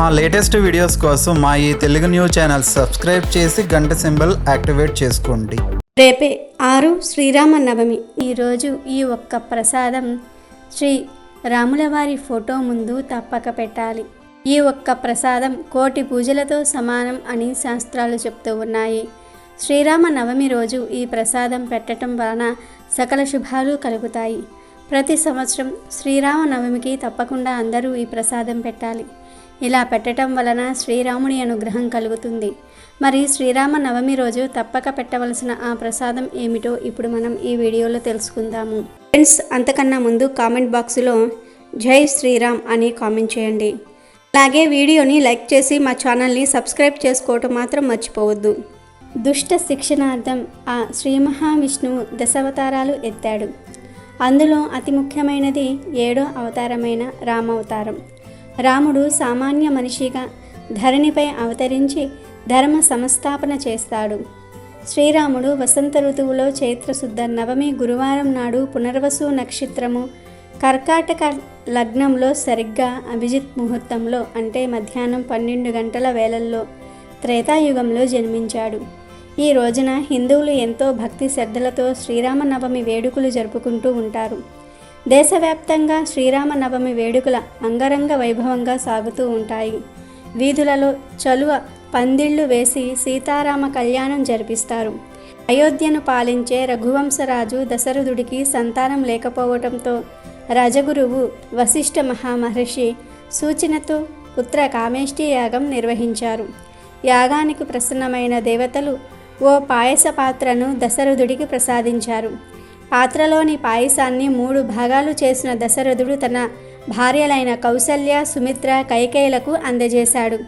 మా latest videos కోసం మా ఈ తెలుగు న్యూస్ ఛానల్ సబ్స్క్రైబ్ చేసి గంట సింబల్ యాక్టివేట్ చేసుకోండి. రేపే ఆరు శ్రీరామ నవమి. ఈరోజు ఈ ఒక్క ప్రసాదం శ్రీ రాములవారి ఫోటో ముందు తప్పక పెట్టాలి. ఈ ఒక్క ప్రసాదం కోటి పూజలతో సమానం అని శాస్త్రాలు చెప్తూ ఉన్నాయి. శ్రీరామ నవమి రోజు ఈ ప్రసాదం పెట్టడం వలన సకల శుభాలు కలుగుతాయి. ప్రతి సంవత్సరం శ్రీరామ నవమికి తప్పకుండా అందరూ ఈ ప్రసాదం పెట్టాలి. ఇలా పెట్టడం వలన శ్రీరాముని అనుగ్రహం కలుగుతుంది. మరి శ్రీరామ నవమి రోజు తప్పక పెట్టవలసిన ఆ ప్రసాదం ఏమిటో ఇప్పుడు మనం ఈ వీడియోలో తెలుసుకుందాము. ఫ్రెండ్స్ అంతకన్నా ముందు కామెంట్ బాక్స్లో జై శ్రీరామ్ అని కామెంట్ చేయండి. అలాగే వీడియోని లైక్ చేసి మా ఛానల్ని సబ్స్క్రైబ్ చేసుకోవటం మాత్రం మర్చిపోవద్దు. దుష్ట శిక్షణార్థం ఆ శ్రీ మహావిష్ణువు దశావతారాలు ఎత్తాడు. అందులో అతి ముఖ్యమైనది ఏడో అవతారమైన రామావతారం. రాముడు సామాన్య మనిషిగా ధరణిపై అవతరించి ధర్మ సంస్థాపన చేస్తాడు. శ్రీరాముడు వసంత ఋతువులో చైత్రశుద్ధ నవమి గురువారం నాడు పునర్వసు నక్షత్రము కర్కాటక లగ్నంలో సరిగ్గా అభిజిత్ ముహూర్తంలో అంటే మధ్యాహ్నం పన్నెండు గంటల వేళల్లో త్రేతాయుగంలో జన్మించాడు. ఈ రోజున హిందువులు ఎంతో భక్తి శ్రద్ధలతో శ్రీరామనవమి వేడుకలు జరుపుకుంటూ ఉంటారు. దేశవ్యాప్తంగా శ్రీరామనవమి వేడుకల అంగరంగ వైభవంగా సాగుతూ ఉంటాయి. వీధులలో చలువ పందిళ్ళు వేసి సీతారామ కళ్యాణం జరిపిస్తారు. అయోధ్యను పాలించే రఘువంశరాజు దశరథుడికి సంతానం లేకపోవటంతో రాజగురువు వశిష్ఠ మహామహర్షి సూచనతో పుత్ర కామేష్టి యాగం నిర్వహించారు. యాగానికి ప్రసన్నమైన దేవతలు ఓ పాయస పాత్రను దశరథుడికి ప్రసాదించారు. పాత్రలోని పాయసాన్ని మూడు భాగాలు చేసిన దశరథుడు తన భార్యలైన కౌసల్య సుమిత్ర కైకేయులకు అందజేశాడు.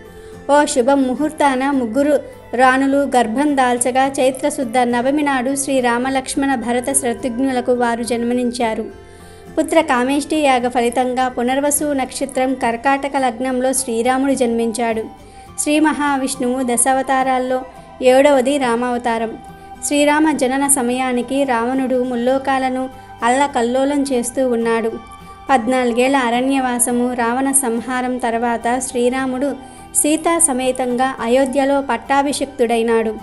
ఓ శుభ ముహూర్తాన ముగ్గురు రాణులు గర్భం దాల్చగా చైత్రశుద్ధ నవమి నాడు శ్రీ రామలక్ష్మణ భరత శత్రుఘ్నులకు వారు జన్మనించారు. పుత్ర కామేష్టి యాగ ఫలితంగా పునర్వసు నక్షత్రం కర్కాటక లగ్నంలో శ్రీరాముడు జన్మించాడు. శ్రీ మహావిష్ణువు దశావతారాల్లో ఏడవది రామావతారం. శ్రీరామ జనన సమయానికి రావణుడు ముల్లోకాలను అల్లకల్లోలం చేస్తూ ఉన్నాడు. పద్నాలుగేళ్ళ అరణ్యవాసము రావణ సంహారం తర్వాత శ్రీరాముడు సీతా సమేతంగా అయోధ్యలో పట్టాభిషిక్తుడైనాడు.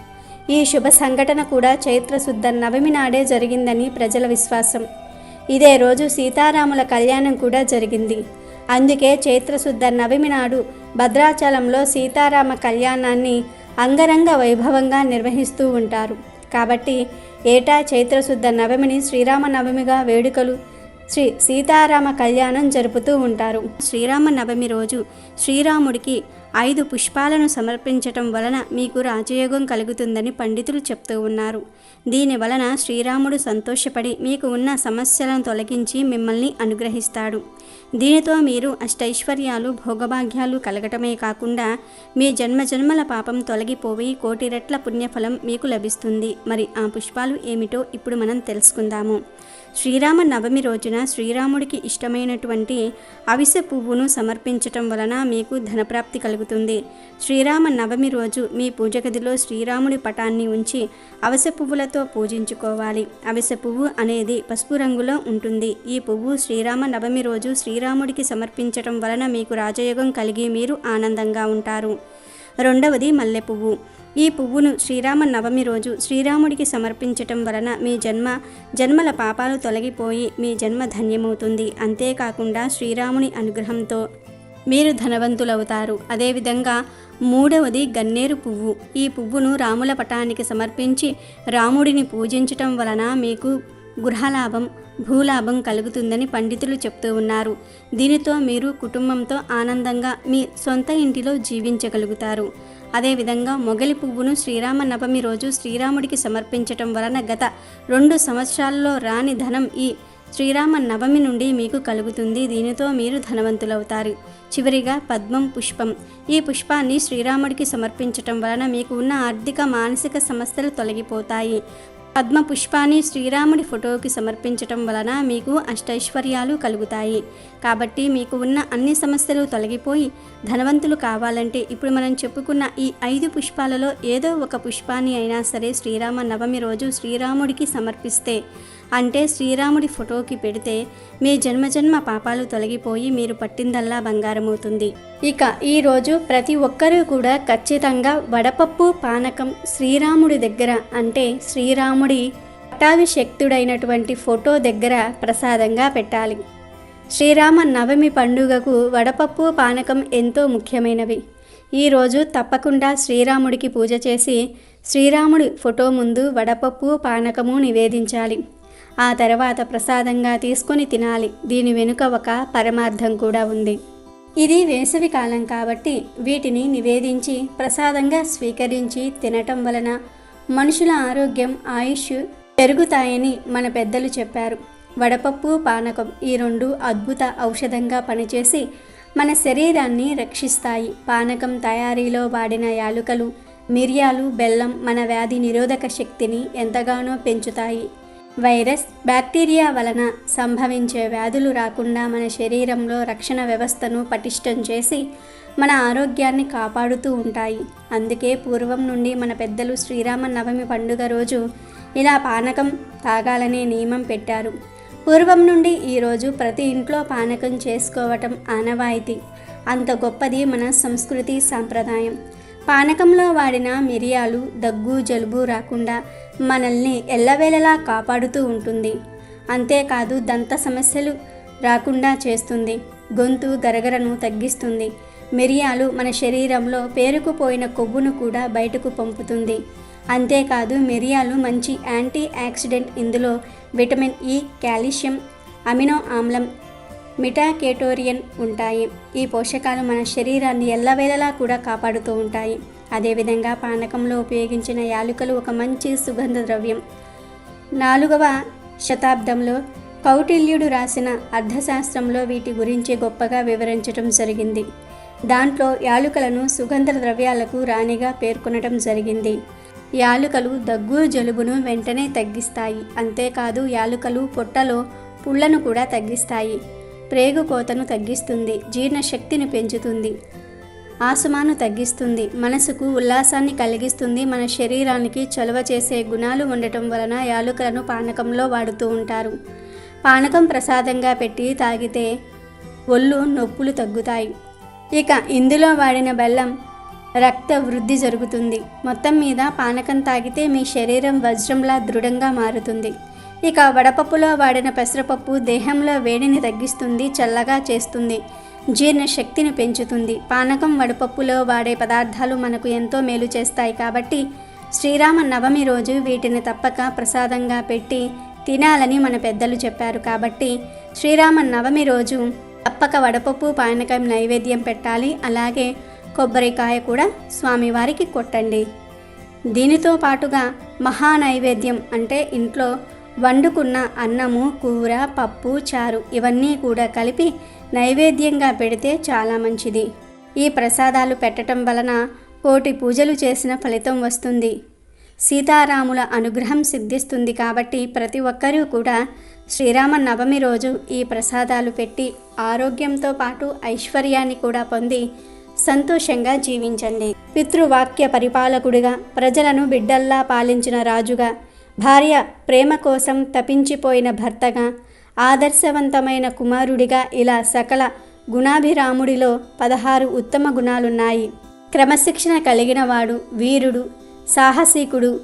ఈ శుభ సంఘటన కూడా చైత్రశుద్ధ నవమి నాడే జరిగిందని ప్రజల విశ్వాసం. ఇదే రోజు సీతారాముల కళ్యాణం కూడా జరిగింది. అందుకే చైత్రశుద్ధ నవమి నాడు భద్రాచలంలో సీతారామ కళ్యాణాన్ని అంగరంగ వైభవంగా నిర్వహిస్తూ ఉంటారు. కాబట్టి ఏటా చైత్రశుద్ధ నవమిని శ్రీరామ నవమిగా వేడుకలు శ్రీ సీతారామ కళ్యాణం జరుపుతూ ఉంటారు. శ్రీరామ నవమి రోజు శ్రీరాముడికి ఐదు పుష్పాలను సమర్పించటం వలన మీకు రాజయోగం కలుగుతుందని పండితులు చెప్తూ ఉన్నారు. దీని వలన శ్రీరాముడు సంతోషపడి మీకు ఉన్న సమస్యలను తొలగించి మిమ్మల్ని అనుగ్రహిస్తాడు. దీనితో మీరు అష్టైశ్వర్యాలు భోగభాగ్యాలు కలగటమే కాకుండా మీ జన్మజన్మల పాపం తొలగిపోయి కోటి రెట్ల పుణ్యఫలం మీకు లభిస్తుంది. మరి ఆ పుష్పాలు ఏమిటో ఇప్పుడు మనం తెలుసుకుందాము. శ్రీరామ నవమి రోజున శ్రీరాముడికి ఇష్టమైనటువంటి అవిసె పువ్వును సమర్పించటం వలన మీకు ధనప్రాప్తి కలుగుతుంది. శ్రీరామ నవమి రోజు మీ పూజ గదిలో శ్రీరాముడి పటాన్ని ఉంచి అవిసె పువ్వులతో పూజించుకోవాలి. అవిసె పువ్వు అనేది పసుపు రంగులో ఉంటుంది. ఈ పువ్వు శ్రీరామ నవమి రోజు శ్రీరాముడికి సమర్పించటం వలన మీకు రాజయోగం కలిగి మీరు ఆనందంగా ఉంటారు. రెండవది మల్లె పువ్వు. ఈ పువ్వును శ్రీరామ నవమి రోజు శ్రీరాముడికి సమర్పించటం వలన మీ జన్మ జన్మల పాపాలు తొలగిపోయి మీ జన్మ ధన్యమవుతుంది. అంతేకాకుండా శ్రీరాముని అనుగ్రహంతో మీరు ధనవంతులవుతారు. అదేవిధంగా మూడవది గన్నేరు పువ్వు. ఈ పువ్వును రాముల పటానికి సమర్పించి రాముడిని పూజించటం వలన మీకు గృహలాభం భూలాభం కలుగుతుందని పండితులు చెప్తూ ఉన్నారు. దీనితో మీరు కుటుంబంతో ఆనందంగా మీ సొంత ఇంటిలో జీవించగలుగుతారు. అదేవిధంగా మొగలి పువ్వును శ్రీరామ నవమి రోజు శ్రీరాముడికి సమర్పించటం వలన గత రెండు సంవత్సరాల్లో రాని ధనం ఈ శ్రీరామ నవమి నుండి మీకు కలుగుతుంది. దీనితో మీరు ధనవంతులవుతారు. చివరిగా పద్మం పుష్పం. ఈ పుష్పాన్ని శ్రీరాముడికి సమర్పించటం వలన మీకు ఉన్న ఆర్థిక మానసిక సమస్యలు తొలగిపోతాయి. పద్మ పుష్పాన్ని శ్రీరాముడి ఫోటోకి సమర్పించటం వలన మీకు అష్టైశ్వర్యాలు కలుగుతాయి. కాబట్టి మీకు ఉన్న అన్ని సమస్యలు తొలగిపోయి ధనవంతులు కావాలంటే ఇప్పుడు మనం చెప్పుకున్న ఈ ఐదు పుష్పాలలో ఏదో ఒక పుష్పాన్ని అయినా సరే శ్రీరామ నవమి రోజు శ్రీరాముడికి సమర్పిస్తే అంటే శ్రీరాముడి ఫోటోకి పెడితే మీ జన్మజన్మ పాపాలు తొలగిపోయి మీరు పట్టిందల్లా బంగారమవుతుంది. ఇక ఈరోజు ప్రతి ఒక్కరూ కూడా ఖచ్చితంగా వడపప్పు పానకం శ్రీరాముడి దగ్గర అంటే శ్రీరాముడి పట్టాభిషక్తుడైనటువంటి ఫోటో దగ్గర ప్రసాదంగా పెట్టాలి. శ్రీరామ నవమి పండుగకు వడపప్పు పానకం ఎంతో ముఖ్యమైనవి. ఈరోజు తప్పకుండా శ్రీరాముడికి పూజ చేసి శ్రీరాముడి ఫోటో ముందు వడపప్పు పానకము నివేదించాలి. ఆ తర్వాత ప్రసాదంగా తీసుకొని తినాలి. దీని వెనుక ఒక పరమార్థం కూడా ఉంది. ఇది వేసవి కాలం కాబట్టి వీటిని నివేదించి ప్రసాదంగా స్వీకరించి తినటం వలన మనుషుల ఆరోగ్యం ఆయుష్ పెరుగుతాయని మన పెద్దలు చెప్పారు. వడపప్పు పానకం ఈ రెండు అద్భుత ఔషధంగా పనిచేసి మన శరీరాన్ని రక్షిస్తాయి. పానకం తయారీలో వాడిన యాలుకలు మిరియాలు బెల్లం మన వ్యాధి నిరోధక శక్తిని ఎంతగానో పెంచుతాయి. వైరస్ బ్యాక్టీరియా వలన సంభవించే వ్యాధులు రాకుండా మన శరీరంలో రక్షణ వ్యవస్థను పటిష్టం చేసి మన ఆరోగ్యాన్ని కాపాడుతూ ఉంటాయి. అందుకే పూర్వం నుండి మన పెద్దలు శ్రీరామ నవమి పండుగ రోజు ఇలా పానకం తాగాలనే నియమం పెట్టారు. పూర్వం నుండి ఈరోజు ప్రతి ఇంట్లో పానకం చేసుకోవటం ఆనవాయితీ. అంత గొప్పది మన సంస్కృతి సాంప్రదాయం. పానకంలో వాడిన మిరియాలు దగ్గు జలుబు రాకుండా మనల్ని ఎల్లవేళలా కాపాడుతూ ఉంటుంది. అంతేకాదు దంత సమస్యలు రాకుండా చేస్తుంది. గొంతు గరగరను తగ్గిస్తుంది. మిరియాలు మన శరీరంలో పేరుకుపోయిన కొవ్వును కూడా బయటకు పంపుతుంది. అంతేకాదు మిరియాలు మంచి యాంటీ ఆక్సిడెంట్ ఇందులో విటమిన్ ఇ కాల్షియం అమినో ఆమ్లం మిటాకేటోరియన్ ఉంటాయి. ఈ పోషకాలు మన శరీరాన్ని ఎల్లవేళలా కూడా కాపాడుతూ ఉంటాయి. అదేవిధంగా పానకంలో ఉపయోగించిన యాలుకలు ఒక మంచి సుగంధ ద్రవ్యం. నాలుగవ శతాబ్దంలో కౌటిల్యుడు రాసిన అర్థశాస్త్రంలో వీటి గురించి గొప్పగా వివరించడం జరిగింది. దాంట్లో యాలుకలను సుగంధ ద్రవ్యాలకు రాణిగా పేర్కొనడం జరిగింది. యాలుకలు దగ్గు జలుబును వెంటనే తగ్గిస్తాయి. అంతేకాదు యాలుకలు పొట్టలో పుళ్ళను కూడా తగ్గిస్తాయి. ప్రేగు కోతను తగ్గిస్తుంది జీర్ణశక్తిని పెంచుతుంది ఆసుమాను తగ్గిస్తుంది మనసుకు ఉల్లాసాన్ని కలిగిస్తుంది మన శరీరానికి చలువ చేసే గుణాలు ఉండటం వలన యాలుకలను పానకంలో వాడుతూ ఉంటారు. పానకం ప్రసాదంగా పెట్టి తాగితే ఒళ్ళు నొప్పులు తగ్గుతాయి. ఇక ఇందులో వాడిన బెల్లం రక్త వృద్ధి జరుగుతుంది. మొత్తం మీద పానకం తాగితే మీ శరీరం వజ్రంలా దృఢంగా మారుతుంది. ఇక వడపప్పులో వాడిన పెసరపప్పు దేహంలో వేడిని తగ్గిస్తుంది చల్లగా చేస్తుంది జీర్ణ శక్తిని పెంచుతుంది. పానకం వడపప్పులో వాడే పదార్థాలు మనకు ఎంతో మేలు చేస్తాయి కాబట్టి శ్రీరామ నవమి రోజు వీటిని తప్పక ప్రసాదంగా పెట్టి తినాలని మన పెద్దలు చెప్పారు కాబట్టి శ్రీరామ నవమి రోజు తప్పక వడపప్పు పానకం నైవేద్యం పెట్టాలి. అలాగే కొబ్బరికాయ కూడా స్వామివారికి కొట్టండి. దీనితో పాటుగా మహా నైవేద్యం అంటే ఇంట్లో వండుకున్న అన్నము కూర పప్పు చారు ఇవన్నీ కూడా కలిపి నైవేద్యంగా పెడితే చాలా మంచిది. ఈ ప్రసాదాలు పెట్టడం వలన కోటి పూజలు చేసిన ఫలితం వస్తుంది. సీతారాముల అనుగ్రహం సిద్ధిస్తుంది కాబట్టి ప్రతి ఒక్కరూ కూడా శ్రీరామ నవమి రోజు ఈ ప్రసాదాలు పెట్టి ఆరోగ్యంతో పాటు ఐశ్వర్యాన్ని కూడా పొంది సంతోషంగా జీవించండి. పితృవాక్య పరిపాలకుడిగా ప్రజలను బిడ్డల్లా పాలించిన రాజుగా భార్య ప్రేమ కోసం తపించిపోయిన భర్తగా ఆదర్శవంతమైన కుమారుడిగా ఇలా సకల గుణాభిరాముడిలో పదహారు ఉత్తమ గుణాలున్నాయి. క్రమశిక్షణ కలిగినవాడు వీరుడు సాహసికుడు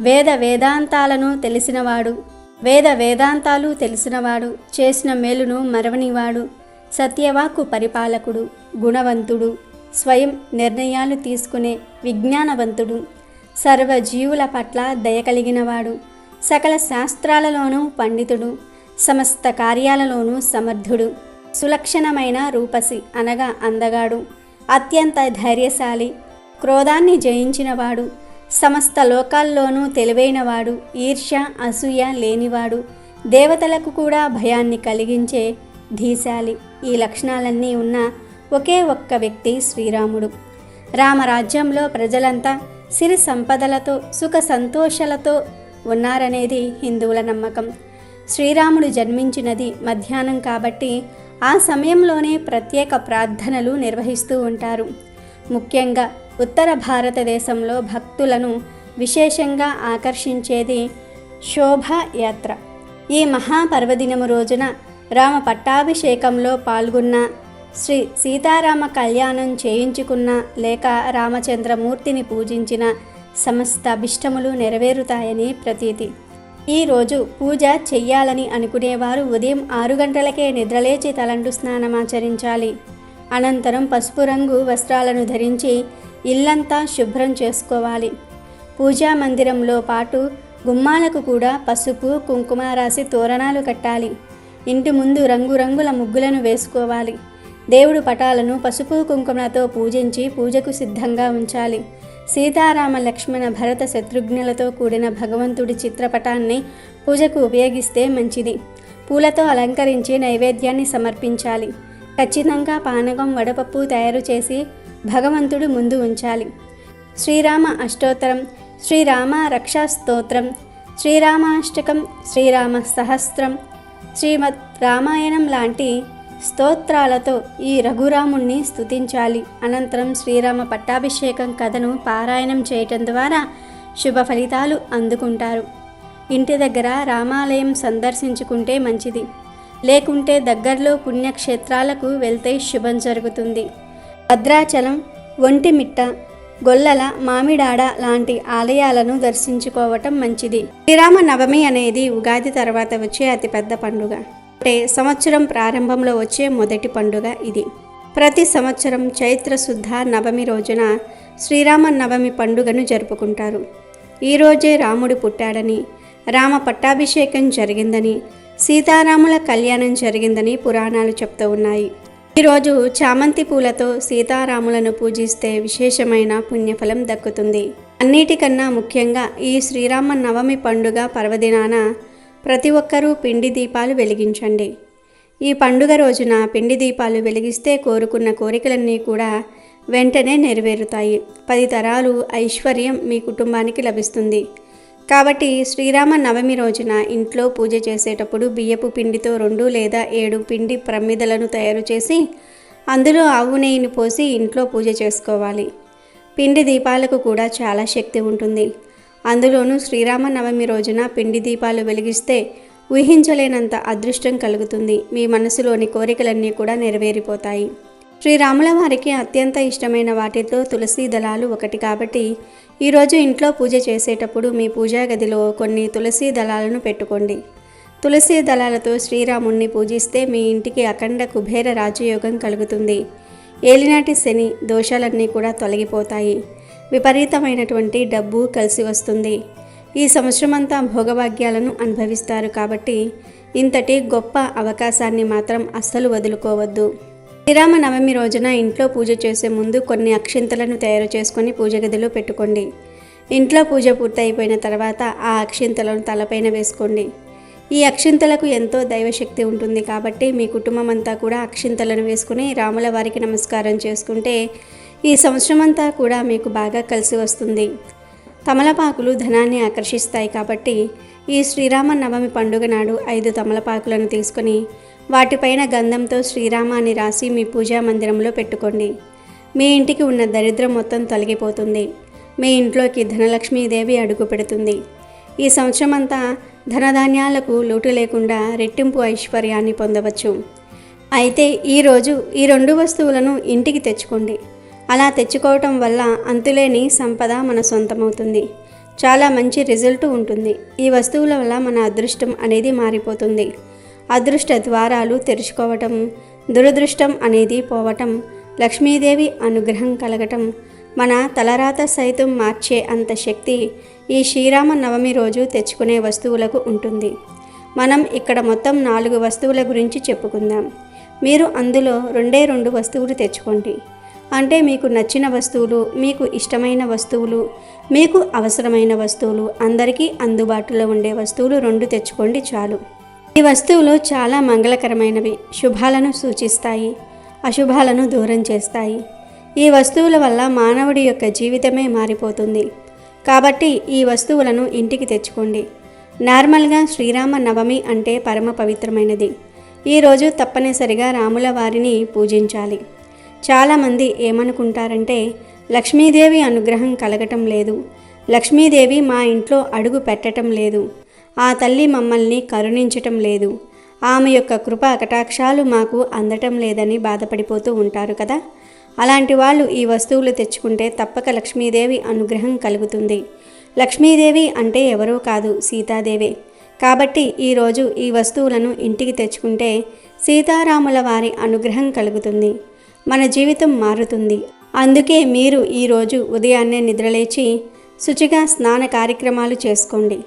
వేద వేదాంతాలను తెలిసినవాడు వేద వేదాంతాలు తెలిసినవాడు చేసిన మేలును మరవనివాడు సత్యవాకు పరిపాలకుడు గుణవంతుడు స్వయం నిర్ణయాలు తీసుకునే విజ్ఞానవంతుడు. సర్వజీవుల పట్ల దయ కలిగినవాడు. సకల శాస్త్రాలలోనూ పండితుడు. సమస్త కార్యాలలోనూ సమర్థుడు. సులక్షణమైన రూపసి అనగా అందగాడు. అత్యంత ధైర్యశాలి. క్రోధాన్ని జయించినవాడు. సమస్త లోకాల్లోనూ తెలివైనవాడు. ఈర్ష్య అసూయ లేనివాడు. దేవతలకు కూడా భయాన్ని కలిగించే ధీశాలి. ఈ లక్షణాలన్నీ ఉన్న ఒకే ఒక్క వ్యక్తి శ్రీరాముడు. రామరాజ్యంలో ప్రజలంతా సిరి సంపదలతో సుఖ సంతోషాలతో ఉన్నారనేది హిందువుల నమ్మకం. శ్రీరాముడు జన్మించినది మధ్యాహ్నం కాబట్టి ఆ సమయంలోనే ప్రత్యేక ప్రార్థనలు నిర్వహిస్తూ ఉంటారు. ముఖ్యంగా ఉత్తర భారతదేశంలో భక్తులను విశేషంగా ఆకర్షించేది శోభాయాత్ర ఈ మహాపర్వదినము రోజున రామ పట్టాభిషేకంలో పాల్గొన్న శ్రీ సీతారామ కళ్యాణం చేయించుకున్న లేక రామచంద్రమూర్తిని పూజించిన సమస్త అభిష్టములు నెరవేరుతాయని ప్రతీతి. ఈరోజు పూజ చెయ్యాలని అనుకునేవారు ఉదయం ఆరు గంటలకే నిద్రలేచి తలంటు స్నానమాచరించాలి. అనంతరం పసుపు రంగు వస్త్రాలను ధరించి ఇల్లంతా శుభ్రం చేసుకోవాలి. పూజా మందిరంలో పాటు గుమ్మాలకు కూడా పసుపు కుంకుమ రాసి తోరణాలు కట్టాలి. ఇంటి ముందు రంగురంగుల ముగ్గులను వేసుకోవాలి. దేవుడు పటాలను పసుపు కుంకుమలతో పూజించి పూజకు సిద్ధంగా ఉంచాలి. సీతారామ లక్ష్మణ భరత శత్రుఘ్నులతో కూడిన భగవంతుడి చిత్రపటాన్ని పూజకు ఉపయోగిస్తే మంచిది. పూలతో అలంకరించి నైవేద్యాన్ని సమర్పించాలి. ఖచ్చితంగా పానకం వడపప్పు తయారు చేసి భగవంతుడు ముందు ఉంచాలి. శ్రీరామ అష్టోత్తరం శ్రీరామ రక్షా స్తోత్రం శ్రీరామాష్టకం శ్రీరామ సహస్రం శ్రీమద్ రామాయణం లాంటి స్తోత్రాలతో ఈ రఘురాముణ్ణి స్తుతించాలి. అనంతరం శ్రీరామ పట్టాభిషేకం కథను పారాయణం చేయటం ద్వారా శుభ ఫలితాలు అందుకుంటారు. ఇంటి దగ్గర రామాలయం సందర్శించుకుంటే మంచిది. లేకుంటే దగ్గరలో పుణ్యక్షేత్రాలకు వెళ్తే శుభం జరుగుతుంది. భద్రాచలం ఒంటిమిట్ట గొల్లల మామిడాడ లాంటి ఆలయాలను దర్శించుకోవటం మంచిది. శ్రీరామ నవమి అనేది ఉగాది తర్వాత వచ్చే అతిపెద్ద పండుగ. అంటే సంవత్సరం ప్రారంభంలో వచ్చే మొదటి పండుగ ఇది. ప్రతి సంవత్సరం చైత్ర శుద్ధ నవమి రోజున శ్రీరామ నవమి పండుగను జరుపుకుంటారు. ఈ రోజే రాముడు పుట్టాడని రామ పట్టాభిషేకం జరిగిందని సీతారాముల కళ్యాణం జరిగిందని పురాణాలు చెప్తూ ఉన్నాయి. ఈరోజు చామంతి పూలతో సీతారాములను పూజిస్తే విశేషమైన పుణ్యఫలం దక్కుతుంది. అన్నిటికన్నా ముఖ్యంగా ఈ శ్రీరామ నవమి పండుగ పర్వదినాన ప్రతి ఒక్కరూ పిండి దీపాలు వెలిగించండి. ఈ పండుగ రోజున పిండి దీపాలు వెలిగిస్తే కోరుకున్న కోరికలన్నీ కూడా వెంటనే నెరవేరుతాయి. పది తరాలు ఐశ్వర్యం మీ కుటుంబానికి లభిస్తుంది. కాబట్టి శ్రీరామ నవమి రోజున ఇంట్లో పూజ చేసేటప్పుడు బియ్యపు పిండితో రెండు లేదా ఏడు పిండి ప్రమిదలను తయారు చేసి అందులో ఆవు నెయ్యిని పోసి ఇంట్లో పూజ చేసుకోవాలి. పిండి దీపాలకు కూడా చాలా శక్తి ఉంటుంది. అందులోనూ శ్రీరామ నవమి రోజున పిండి దీపాలు వెలిగిస్తే ఊహించలేనంత అదృష్టం కలుగుతుంది. మీ మనసులోని కోరికలన్నీ కూడా నెరవేరిపోతాయి. శ్రీరాముల వారికి అత్యంత ఇష్టమైన వాటితో తులసి దళాలు ఒకటి కాబట్టి ఈరోజు ఇంట్లో పూజ చేసేటప్పుడు మీ పూజా గదిలో కొన్ని తులసి దళాలను పెట్టుకోండి. తులసి దళాలతో శ్రీరాముణ్ణి పూజిస్తే మీ ఇంటికి అఖండ కుబేర రాజయోగం కలుగుతుంది. ఏలినాటి శని దోషాలన్నీ కూడా తొలగిపోతాయి. విపరీతమైనటువంటి డబ్బు కలిసి వస్తుంది. ఈ సంవత్సరమంతా భోగభాగ్యాలను అనుభవిస్తారు కాబట్టి ఇంతటి గొప్ప అవకాశాన్ని మాత్రం అస్సలు వదులుకోవద్దు. శ్రీరామ నవమి రోజున ఇంట్లో పూజ చేసే ముందు కొన్ని అక్షింతలను తయారు చేసుకొని పూజ గదిలో పెట్టుకోండి. ఇంట్లో పూజ పూర్తయిపోయిన తర్వాత ఆ అక్షింతలను తలపైన వేసుకోండి. ఈ అక్షింతలకు ఎంతో దైవశక్తి ఉంటుంది కాబట్టి మీ కుటుంబం అంతా కూడా అక్షింతలను వేసుకుని రాముల వారికి నమస్కారం చేసుకుంటే ఈ సంవత్సరం అంతా కూడా మీకు బాగా కలిసి వస్తుంది. తమలపాకులు ధనాన్ని ఆకర్షిస్తాయి కాబట్టి ఈ శ్రీరామ నవమి పండుగ నాడు ఐదు తమలపాకులను తీసుకొని వాటిపైన గంధంతో శ్రీరామ అని రాసి మీ పూజా మందిరంలో పెట్టుకోండి. మీ ఇంటికి ఉన్న దరిద్రం మొత్తం తొలగిపోతుంది. మీ ఇంట్లోకి ధనలక్ష్మీదేవి అడుగు పెడుతుంది. ఈ సంవత్సరం అంతా ధనధాన్యాలకు లోటు లేకుండా రెట్టింపు ఐశ్వర్యాన్ని పొందవచ్చు. అయితే ఈరోజు ఈ రెండు వస్తువులను ఇంటికి తెచ్చుకోండి. అలా తెచ్చుకోవటం వల్ల అంతులేని సంపద మన సొంతమవుతుంది. చాలా మంచి రిజల్ట్ ఉంటుంది. ఈ వస్తువుల వల్ల మన అదృష్టం అనేది మారిపోతుంది. అదృష్ట ద్వారాలు తెరుచుకోవటం దురదృష్టం అనేది పోవటం లక్ష్మీదేవి అనుగ్రహం కలగటం మన తలరాత సైతం మార్చే అంత శక్తి ఈ శ్రీరామ నవమి రోజు తెచ్చుకునే వస్తువులకు ఉంటుంది. మనం ఇక్కడ మొత్తం నాలుగు వస్తువుల గురించి చెప్పుకుందాం. మీరు అందులో రెండే రెండు వస్తువులు తెచ్చుకోండి. అంటే మీకు నచ్చిన వస్తువులు మీకు ఇష్టమైన వస్తువులు మీకు అవసరమైన వస్తువులు అందరికీ అందుబాటులో ఉండే వస్తువులు రెండు తెచ్చుకోండి చాలు. ఈ వస్తువులు చాలా మంగళకరమైనవి శుభాలను సూచిస్తాయి అశుభాలను దూరం చేస్తాయి. ఈ వస్తువుల వల్ల మానవుడి యొక్క జీవితమే మారిపోతుంది. కాబట్టి ఈ వస్తువులను ఇంటికి తెచ్చుకోండి. నార్మల్గా శ్రీరామ నవమి అంటే పరమ పవిత్రమైనది. ఈరోజు తప్పనిసరిగా రాముల వారిని పూజించాలి. చాలామంది ఏమనుకుంటారంటే లక్ష్మీదేవి అనుగ్రహం కలగటం లేదు. లక్ష్మీదేవి మా ఇంట్లో అడుగు పెట్టటం లేదు. ఆ తల్లి మమ్మల్ని కరుణించటం లేదు. ఆమె యొక్క కృప కటాక్షాలు మాకు అందటం లేదని బాధపడిపోతూ ఉంటారు కదా? అలాంటి వాళ్ళు ఈ వస్తువులు తెచ్చుకుంటే తప్పక లక్ష్మీదేవి అనుగ్రహం కలుగుతుంది. లక్ష్మీదేవి అంటే ఎవరో కాదు సీతాదేవే. కాబట్టి ఈరోజు ఈ వస్తువులను ఇంటికి తెచ్చుకుంటే సీతారాముల వారి అనుగ్రహం కలుగుతుంది. మన జీవితం మారుతుంది. అందుకే మీరు ఈరోజు ఉదయాన్నే నిద్రలేచి శుచిగా స్నాన కార్యక్రమాలు చేసుకోండి.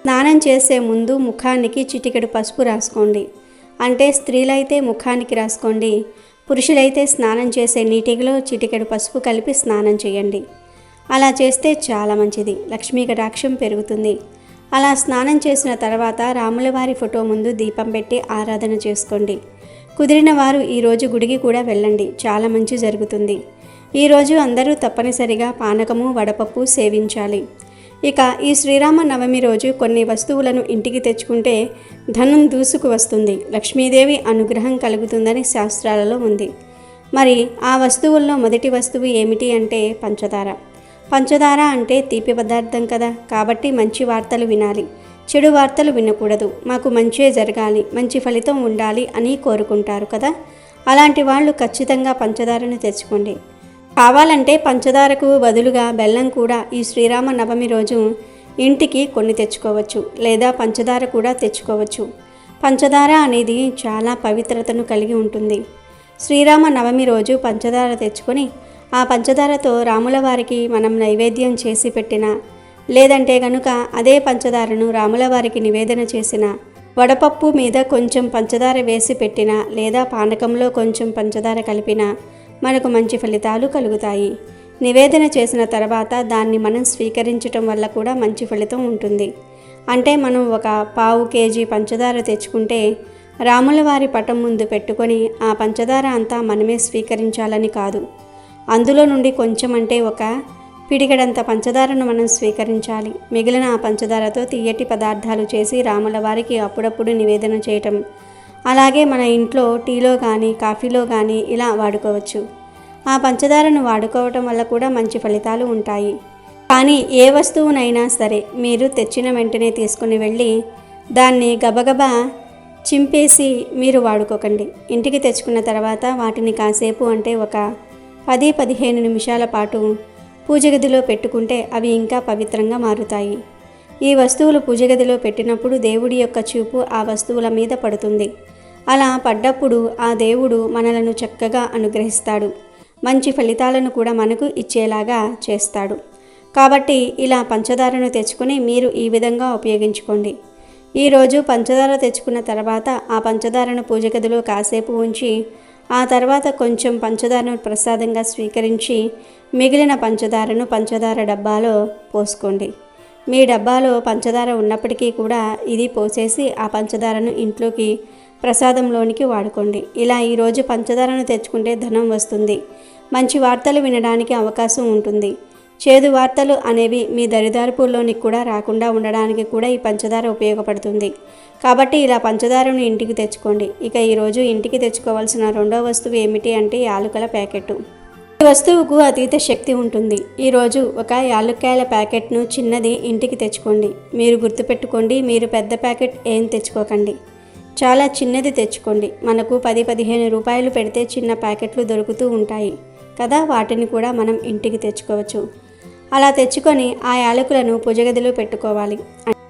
స్నానం చేసే ముందు ముఖానికి చిటికెడు పసుపు రాసుకోండి. అంటే స్త్రీలైతే ముఖానికి రాసుకోండి. పురుషులైతే స్నానం చేసే నీటిలో చిటికెడు పసుపు కలిపి స్నానం చేయండి. అలా చేస్తే చాలా మంచిది. లక్ష్మీ కటాక్షం పెరుగుతుంది. అలా స్నానం చేసిన తర్వాత రాములవారి ఫోటో ముందు దీపం పెట్టి ఆరాధన చేసుకోండి. కుదిరిన వారు ఈరోజు గుడికి కూడా వెళ్ళండి. చాలా మంచి జరుగుతుంది. ఈరోజు అందరూ తప్పనిసరిగా పానకము వడపప్పు సేవించాలి. ఇక ఈ శ్రీరామ నవమి రోజు కొన్ని వస్తువులను ఇంటికి తెచ్చుకుంటే ధనం దూసుకు వస్తుంది. లక్ష్మీదేవి అనుగ్రహం కలుగుతుందని శాస్త్రాలలో ఉంది. మరి ఆ వస్తువుల్లో మొదటి వస్తువు ఏమిటి అంటే పంచదార. పంచదార అంటే తీపి పదార్థం కదా. కాబట్టి మంచి వార్తలు వినాలి. చెడు వార్తలు వినకూడదు. మాకు మంచే జరగాలి మంచి ఫలితం ఉండాలి అని కోరుకుంటారు కదా? అలాంటి వాళ్ళు ఖచ్చితంగా పంచదారను తెచ్చుకోండి. కావాలంటే పంచదారకు బదులుగా బెల్లం కూడా ఈ శ్రీరామ నవమి రోజు ఇంటికి కొన్ని తెచ్చుకోవచ్చు లేదా పంచదార కూడా తెచ్చుకోవచ్చు. పంచదార అనేది చాలా పవిత్రతను కలిగి ఉంటుంది. శ్రీరామ నవమి రోజు పంచదార తెచ్చుకొని ఆ పంచదారతో రాముల వారికి మనం నైవేద్యం చేసి పెట్టిన లేదంటే గనుక అదే పంచదారను రాములవారికి నివేదన చేసిన వడపప్పు మీద కొంచెం పంచదార వేసి పెట్టిన లేదా పానకంలో కొంచెం పంచదార కలిపిన మనకు మంచి ఫలితాలు కలుగుతాయి. నివేదన చేసిన తర్వాత దాన్ని మనం స్వీకరించటం వల్ల కూడా మంచి ఫలితం ఉంటుంది. అంటే మనం ఒక పావు కేజీ పంచదార తెచ్చుకుంటే రాములవారి పటం ముందు పెట్టుకొని ఆ పంచదార అంతా మనమే స్వీకరించాలని కాదు. అందులో నుండి కొంచెం అంటే ఒక పిడిగడంత పంచదారను మనం స్వీకరించాలి. మిగిలిన ఆ పంచదారతో తీయటి పదార్థాలు చేసి రాముల వారికి అప్పుడప్పుడు నివేదన చేయటం. అలాగే మన ఇంట్లో టీలో కానీ కాఫీలో కానీ ఇలా వాడుకోవచ్చు. ఆ పంచదారను వాడుకోవటం వల్ల కూడా మంచి ఫలితాలు ఉంటాయి. కానీ ఏ వస్తువునైనా సరే మీరు తెచ్చిన వెంటనే తీసుకుని వెళ్ళి దాన్ని గబగబా చింపేసి మీరు వాడుకోకండి. ఇంటికి తెచ్చుకున్న తర్వాత వాటిని కాసేపు అంటే ఒక పది పదిహేను నిమిషాల పాటు పూజ గదిలో పెట్టుకుంటే అవి ఇంకా పవిత్రంగా మారుతాయి. ఈ వస్తువులు పూజ గదిలో పెట్టినప్పుడు దేవుడి యొక్క చూపు ఆ వస్తువుల మీద పడుతుంది. అలా పడ్డప్పుడు ఆ దేవుడు మనలను చక్కగా అనుగ్రహిస్తాడు. మంచి ఫలితాలను కూడా మనకు ఇచ్చేలాగా చేస్తాడు. కాబట్టి ఇలా పంచదారను తెచ్చుకుని మీరు ఈ విధంగా ఉపయోగించుకోండి. ఈరోజు పంచదార తెచ్చుకున్న తర్వాత ఆ పంచదారను పూజ గదిలో కాసేపు ఉంచి ఆ తర్వాత కొంచెం పంచదారను ప్రసాదంగా స్వీకరించి మిగిలిన పంచదారను పంచదార డబ్బాలో పోసుకోండి. మీ డబ్బాలో పంచదార ఉన్నప్పటికీ కూడా ఇది పోసేసి ఆ పంచదారను ఇంట్లోకి ప్రసాదంలోనికి వాడుకోండి. ఇలా ఈరోజు పంచదారను తెచ్చుకుంటే ధనం వస్తుంది. మంచి వార్తలు వినడానికి అవకాశం ఉంటుంది. చేదు వార్తలు అనేవి మీ దరిదాపుల్లోనికి కూడా రాకుండా ఉండడానికి కూడా ఈ పంచదార ఉపయోగపడుతుంది. కాబట్టి ఇలా పంచదారను ఇంటికి తెచ్చుకోండి. ఇక ఈరోజు ఇంటికి తెచ్చుకోవాల్సిన రెండో వస్తువు ఏమిటి అంటే యాలుకల ప్యాకెట్ ఈ వస్తువుకు అతీత శక్తి ఉంటుంది. ఈరోజు ఒక యాలుక్కాయల ప్యాకెట్ను చిన్నది ఇంటికి తెచ్చుకోండి. మీరు గుర్తుపెట్టుకోండి మీరు పెద్ద ప్యాకెట్ ఏం తెచ్చుకోకండి. చాలా చిన్నది తెచ్చుకోండి. మనకు పది పదిహేను రూపాయలు పెడితే చిన్న ప్యాకెట్లు దొరుకుతూ ఉంటాయి. కదా వాటిని కూడా మనం ఇంటికి తెచ్చుకోవచ్చు. అలా తెచ్చుకొని ఆ యాలకులను పూజగదిలో పెట్టుకోవాలి.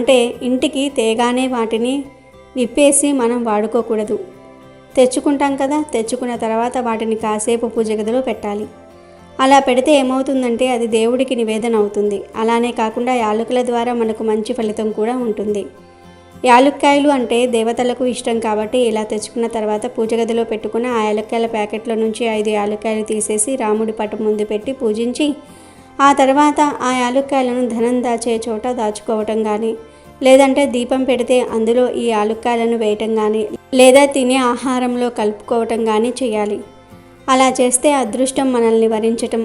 అంటే ఇంటికి తేగానే వాటిని విప్పేసి మనం వాడుకోకూడదు. తెచ్చుకుంటాం కదా తెచ్చుకున్న తర్వాత వాటిని కాసేపు పూజ గదిలో పెట్టాలి. అలా పెడితే ఏమవుతుందంటే అది దేవుడికి నివేదన అవుతుంది. అలానే కాకుండా యాలకుల ద్వారా మనకు మంచి ఫలితం కూడా ఉంటుంది. యాలుక్కాయలు అంటే దేవతలకు ఇష్టం కాబట్టి ఇలా తెచ్చుకున్న తర్వాత పూజ గదిలో పెట్టుకున్న ఆ యాలక్కాయల ప్యాకెట్ల నుంచి ఐదు యాలుక్కాయలు తీసేసి రాముడి పట్టు ముందు పెట్టి పూజించి ఆ తర్వాత ఆ యాలుక్కాయలను ధనం దాచే చోట దాచుకోవటం కానీ లేదంటే దీపం పెడితే అందులో ఈ యాలుక్కాయలను వేయటం కానీ లేదా తినే ఆహారంలో కలుపుకోవటం కానీ చేయాలి. అలా చేస్తే అదృష్టం మనల్ని వరించటం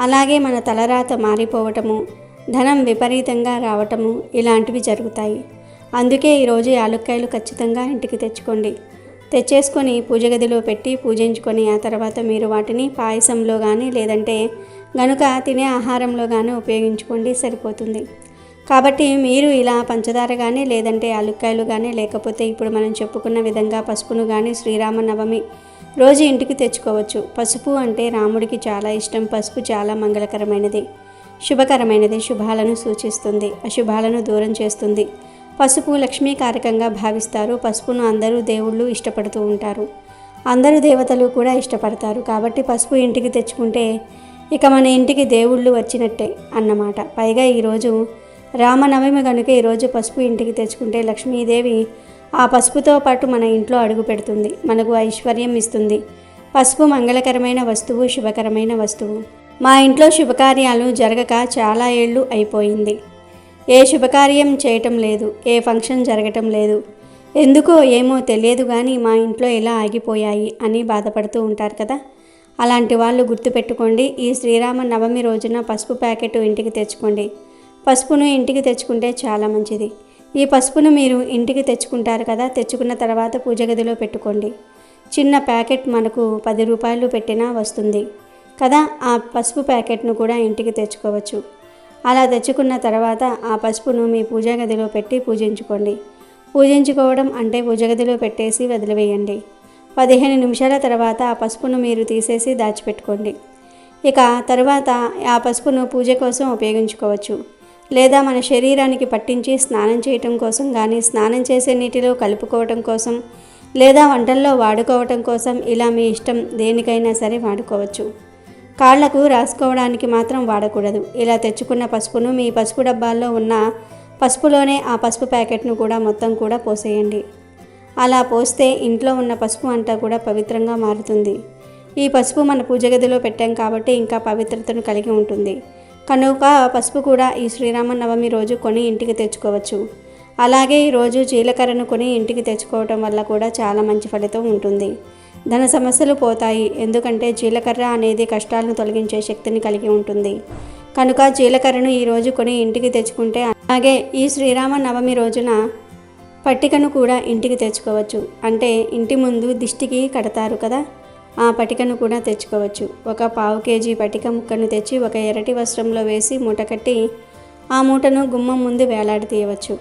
అలాగే మన తలరాత మారిపోవటము ధనం విపరీతంగా రావటము ఇలాంటివి జరుగుతాయి. అందుకే ఈరోజు యాలుక్కాయలు ఖచ్చితంగా ఇంటికి తెచ్చుకోండి. తెచ్చేసుకొని పూజ గదిలో పెట్టి పూజించుకొని ఆ తర్వాత మీరు వాటిని పాయసంలో కానీ లేదంటే గనుక తినే ఆహారంలో కానీ ఉపయోగించుకోండి సరిపోతుంది. కాబట్టి మీరు ఇలా పంచదార కానీ లేదంటే అలుక్కాయలు కానీ లేకపోతే ఇప్పుడు మనం చెప్పుకున్న విధంగా పసుపును కానీ శ్రీరామనవమి రోజు ఇంటికి తెచ్చుకోవచ్చు. పసుపు అంటే రాముడికి చాలా ఇష్టం. పసుపు చాలా మంగళకరమైనది. శుభకరమైనది. శుభాలను సూచిస్తుంది. అశుభాలను దూరం చేస్తుంది. పసుపు లక్ష్మీకారకంగా భావిస్తారు. పసుపును అందరూ దేవుళ్ళు ఇష్టపడుతూ ఉంటారు. అందరూ దేవతలు కూడా ఇష్టపడతారు. కాబట్టి పసుపు ఇంటికి తెచ్చుకుంటే ఇక మన ఇంటికి దేవుళ్ళు వచ్చినట్టే అన్నమాట. పైగా ఈరోజు రామనవమి కనుక ఈరోజు పసుపు ఇంటికి తెచ్చుకుంటే లక్ష్మీదేవి ఆ పసుపుతో పాటు మన ఇంట్లో అడుగు పెడుతుంది. మనకు ఐశ్వర్యం ఇస్తుంది. పసుపు మంగళకరమైన వస్తువు శుభకరమైన వస్తువు. మా ఇంట్లో శుభకార్యాలు జరగక చాలా ఏళ్ళు అయిపోయింది. ఏ శుభకార్యం చేయటం లేదు ఏ ఫంక్షన్ జరగటం లేదు. ఎందుకో ఏమో తెలియదు కానీ మా ఇంట్లో ఇలా ఆగిపోయాయి అని బాధపడుతూ ఉంటారు కదా. అలాంటి వాళ్ళు గుర్తుపెట్టుకోండి ఈ శ్రీరామ నవమి రోజున పసుపు ప్యాకెట్ ఇంటికి తెచ్చుకోండి. పసుపును ఇంటికి తెచ్చుకుంటే చాలా మంచిది. ఈ పసుపును మీరు ఇంటికి తెచ్చుకుంటారు కదా తెచ్చుకున్న తర్వాత పూజ గదిలో పెట్టుకోండి. చిన్న ప్యాకెట్ మనకు పది రూపాయలు పెట్టినా వస్తుంది. కదా ఆ పసుపు ప్యాకెట్ను కూడా ఇంటికి తెచ్చుకోవచ్చు. అలా తెచ్చుకున్న తర్వాత ఆ పసుపును మీ పూజా గదిలో పెట్టి పూజించుకోండి. పూజించుకోవడం అంటే పూజ గదిలో పెట్టేసి వదిలివేయండి. పదిహేను నిమిషాల తర్వాత ఆ పసుపును మీరు తీసేసి దాచిపెట్టుకోండి. ఇక తర్వాత ఆ పసుపును పూజ కోసం ఉపయోగించుకోవచ్చు. లేదా మన శరీరానికి పట్టించి స్నానం చేయటం కోసం కానీ స్నానం చేసే నీటిలో కలుపుకోవటం కోసం లేదా వంటల్లో వాడుకోవటం కోసం ఇలా మీ ఇష్టం దేనికైనా సరే వాడుకోవచ్చు. కాళ్ళకు రాసుకోవడానికి మాత్రం వాడకూడదు. ఇలా తెచ్చుకున్న పసుపును మీ పసుపు డబ్బాల్లో ఉన్న పసుపులోనే ఆ పసుపు ప్యాకెట్ను కూడా మొత్తం కూడా పోసేయండి. అలా పోస్తే ఇంట్లో ఉన్న పసుపు అంతా కూడా పవిత్రంగా మారుతుంది. ఈ పసుపు మన పూజ గదిలో పెట్టాం కాబట్టి ఇంకా పవిత్రతను కలిగి ఉంటుంది. కనుక పసుపు కూడా ఈ శ్రీరామనవమి రోజు కొని ఇంటికి తెచ్చుకోవచ్చు. అలాగే ఈరోజు జీలకర్రను కొని ఇంటికి తెచ్చుకోవటం వల్ల కూడా చాలా మంచి ఫలితం ఉంటుంది. ధన సమస్యలు పోతాయి. ఎందుకంటే జీలకర్ర అనేది కష్టాలను తొలగించే శక్తిని కలిగి ఉంటుంది. కనుక జీలకర్రను ఈరోజు కొని ఇంటికి తెచ్చుకుంటే అలాగే ఈ శ్రీరామ నవమి రోజున పట్టికను కూడా ఇంటికి తెచ్చుకోవచ్చు. అంటే ఇంటి ముందు దిష్టికి కడతారు కదా ఆ పటికను కూడా తెచ్చుకోవచ్చు. ఒక పావు కేజీ పటిక ముక్కను తెచ్చి ఒక ఎరటి వస్త్రంలో వేసి మూట కట్టి ఆ మూటను గుమ్మం ముందు వేలాడతీయవచ్చు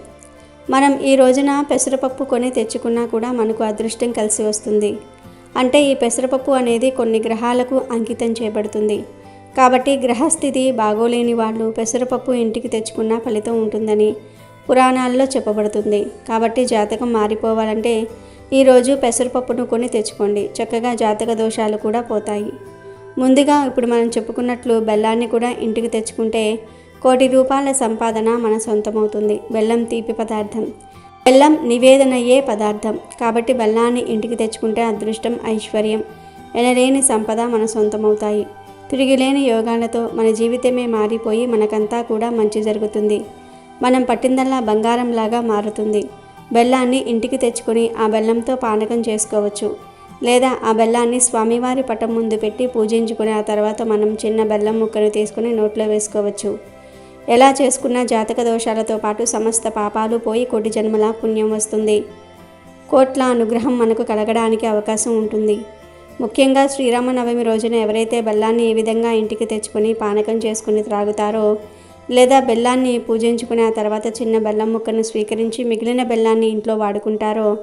మనం ఈ రోజున పెసరపప్పు కొని తెచ్చుకున్నా కూడా మనకు అదృష్టం కలిసి వస్తుంది. అంటే ఈ పెసరపప్పు అనేది కొన్ని గ్రహాలకు అంకితం చేయబడుతుంది. కాబట్టి గ్రహస్థితి బాగోలేని వాళ్ళు పెసరపప్పు ఇంటికి తెచ్చుకున్న ఫలితం ఉంటుందని పురాణాల్లో చెప్పబడుతుంది. కాబట్టి జాతకం మారిపోవాలంటే ఈరోజు పెసరపప్పును కొని తెచ్చుకోండి. చక్కగా జాతక దోషాలు కూడా పోతాయి. ముందుగా ఇప్పుడు మనం చెప్పుకున్నట్లు బెల్లాన్ని కూడా ఇంటికి తెచ్చుకుంటే కోటి రూపాయల సంపాదన మన సొంతమవుతుంది. బెల్లం తీపి పదార్థం. బెల్లం నివేదనయ్యే పదార్థం. కాబట్టి బెల్లాన్ని ఇంటికి తెచ్చుకుంటే అదృష్టం ఐశ్వర్యం ఎనలేని సంపద మన సొంతమవుతాయి. తిరిగిలేని యోగాలతో మన జీవితమే మారిపోయి మనకంతా కూడా మంచి జరుగుతుంది. మనం పట్టిందల్లా బంగారంలాగా మారుతుంది. బెల్లాన్ని ఇంటికి తెచ్చుకొని ఆ బెల్లంతో పానకం చేసుకోవచ్చు. లేదా ఆ బెల్లాన్ని స్వామివారి పటం ముందు పెట్టి పూజించుకుని ఆ తర్వాత మనం చిన్న బెల్లం ముక్కను తీసుకుని నోట్లో వేసుకోవచ్చు. ఎలా చేసుకున్న జాతక దోషాలతో పాటు సమస్త పాపాలు పోయి కోటి జన్మల పుణ్యం వస్తుంది. కోట్ల అనుగ్రహం మనకు కలగడానికి అవకాశం ఉంటుంది. ముఖ్యంగా శ్రీరామనవమి రోజున ఎవరైతే బెల్లాన్ని ఈ విధంగా ఇంటికి తెచ్చుకొని పానకం చేసుకుని త్రాగుతారో లేదా బెల్లాన్ని పూజించుకుని ఆ తర్వాత చిన్న బెల్లం ముక్కను స్వీకరించి మిగిలిన బెల్లాన్ని ఇంట్లో వాడుకుంటారో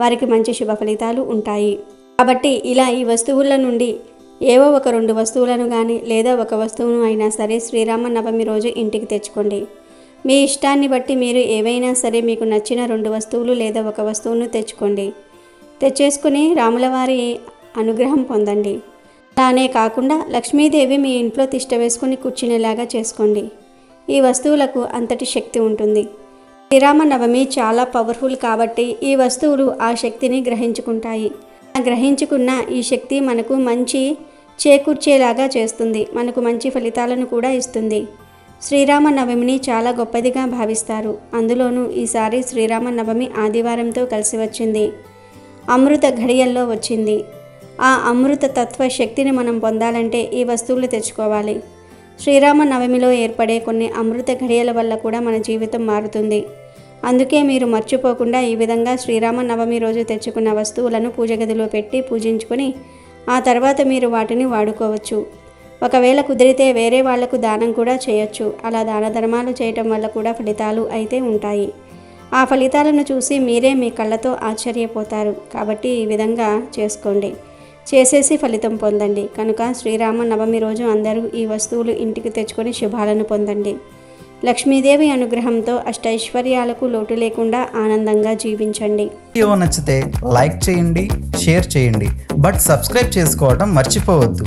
వారికి మంచి శుభ ఫలితాలు ఉంటాయి. కాబట్టి ఇలా ఈ వస్తువుల నుండి ఏవో ఒక రెండు వస్తువులను కానీ లేదా ఒక వస్తువును అయినా సరే శ్రీరామ నవమి రోజు ఇంటికి తెచ్చుకోండి. మీ ఇష్టాన్ని బట్టి మీరు ఏవైనా సరే మీకు నచ్చిన రెండు వస్తువులు లేదా ఒక వస్తువును తెచ్చుకోండి. తెచ్చేసుకుని రాములవారి అనుగ్రహం పొందండి. అలానే కాకుండా లక్ష్మీదేవి మీ ఇంట్లో తిష్ట వేసుకుని కూర్చునేలాగా చేసుకోండి. ఈ వస్తువులకు అంతటి శక్తి ఉంటుంది. శ్రీరామనవమి చాలా పవర్ఫుల్ కాబట్టి ఈ వస్తువులు ఆ శక్తిని గ్రహించుకుంటాయి. గ్రహించుకున్న ఈ శక్తి మనకు మంచి చేకూర్చేలాగా చేస్తుంది. మనకు మంచి ఫలితాలను కూడా ఇస్తుంది. శ్రీరామ నవమిని చాలా గొప్పదిగా భావిస్తారు. అందులోనూ ఈసారి శ్రీరామ నవమి ఆదివారంతో కలిసి వచ్చింది. అమృత ఘడియల్లో వచ్చింది. ఆ అమృత తత్వ శక్తిని మనం పొందాలంటే ఈ వస్తువులు తెచ్చుకోవాలి. శ్రీరామ నవమిలో ఏర్పడే కొన్ని అమృత ఘడియల వల్ల కూడా మన జీవితం మారుతుంది. అందుకే మీరు మర్చిపోకుండా ఈ విధంగా శ్రీరామ నవమి రోజు తెచ్చుకున్న వస్తువులను పూజ గదిలో పెట్టి పూజించుకొని ఆ తర్వాత మీరు వాటిని వాడుకోవచ్చు. ఒకవేళ కుదిరితే వేరే వాళ్ళకు దానం కూడా చేయొచ్చు. అలా దాన ధర్మాలు చేయటం వల్ల కూడా ఫలితాలు అయితే ఉంటాయి. ఆ ఫలితాలను చూసి మీరే మీ కళ్ళతో ఆశ్చర్యపోతారు. కాబట్టి ఈ విధంగా చేసుకోండి. చేసేసి ఫలితం పొందండి. కనుక శ్రీరామ నవమి రోజు అందరూ ఈ వస్తువులు ఇంటికి తెచ్చుకొని శుభాలను పొందండి. లక్ష్మీదేవి అనుగ్రహంతో అష్టైశ్వర్యాలకు లోటు లేకుండా ఆనందంగా జీవించండి. వీడియో నచ్చితే లైక్ చేయండి షేర్ చేయండి బట్ సబ్స్క్రైబ్ చేసుకోవడం మర్చిపోవద్దు.